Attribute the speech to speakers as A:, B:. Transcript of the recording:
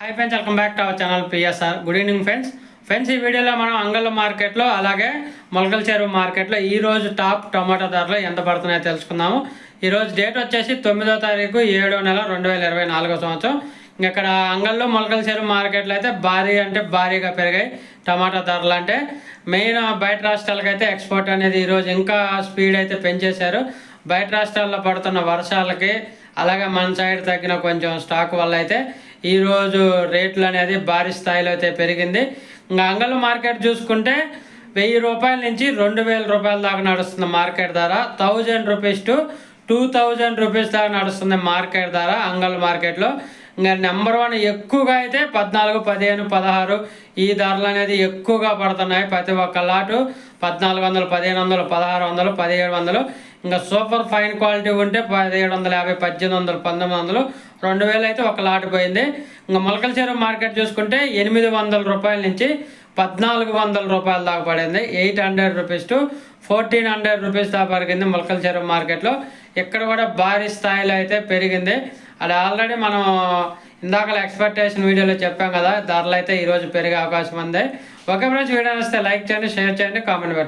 A: Hi friends welcome back to our channel PSR good evening friends friends ఈ వీడియోలో మనం అంగళ్ళ మార్కెట్లో అలాగే మొలకల చెరువు మార్కెట్లో ఈరోజు టాప్ టమాటా ధరలు ఎంత పడుతున్నాయో తెలుసుకుందాము. ఈరోజు డేట్ వచ్చేసి తొమ్మిదో తారీఖు ఏడో నెల రెండు వేల ఇరవై నాలుగో సంవత్సరం. ఇంకా ఇక్కడ అంగల్లో మొలకల చెరువు మార్కెట్లో అయితే భారీ అంటే భారీగా పెరిగాయి టమాటా ధరలు అంటే. మెయిన్ బయట రాష్ట్రాలకు అయితే ఎక్స్పోర్ట్ అనేది ఈరోజు ఇంకా స్పీడ్ అయితే పెంచేశారు. బయట రాష్ట్రాల్లో పడుతున్న వర్షాలకి అలాగే మన సైడ్ తగ్గిన కొంచెం స్టాక్ వల్ల అయితే ఈరోజు రేట్లు అనేది భారీ స్థాయిలో అయితే పెరిగింది. ఇంకా అంగళ మార్కెట్ చూసుకుంటే వెయ్యి రూపాయల నుంచి రెండు వేల రూపాయల దాకా నడుస్తుంది మార్కెట్ ధర. Thousand rupees to two thousand rupees దాకా నడుస్తుంది మార్కెట్ ధర అంగల్ మార్కెట్లో. ఇంకా నెంబర్ వన్ ఎక్కువగా అయితే పద్నాలుగు పదిహేను పదహారు ఈ ధరలు అనేది ఎక్కువగా పడుతున్నాయి ప్రతి ఒక్క లాటు. పద్నాలుగు వందలు పదిహేను వందలు పదహారు వందలు పదిహేడు వందలు. ఇంకా సూపర్ ఫైన్ క్వాలిటీ ఉంటే పదిహేడు వందల యాభై పద్దెనిమిది వందలు పంతొమ్మిది వందలు రెండు వేలు అయితే ఒక లాట్ పోయింది. ఇంకా మొలకల చెరువు మార్కెట్ చూసుకుంటే ఎనిమిది వందల రూపాయల నుంచి పద్నాలుగు వందల రూపాయల దాకా పడింది. Eight hundred rupees to fourteen hundred rupees దాకా పెరిగింది మొలకల చెరువు మార్కెట్లో. ఇక్కడ కూడా భారీ స్థాయిలో అయితే పెరిగింది. అది ఆల్రెడీ మనం ఇందాక ఎక్స్పెక్టేషన్ వీడియోలో చెప్పాం కదా ధరలు అయితే ఈరోజు పెరిగే అవకాశం ఉంది. ఓకే ఫ్రెండ్స్ వీడియో వస్తే లైక్ చేయండి షేర్ చేయండి కామెంట్ పెట్టండి.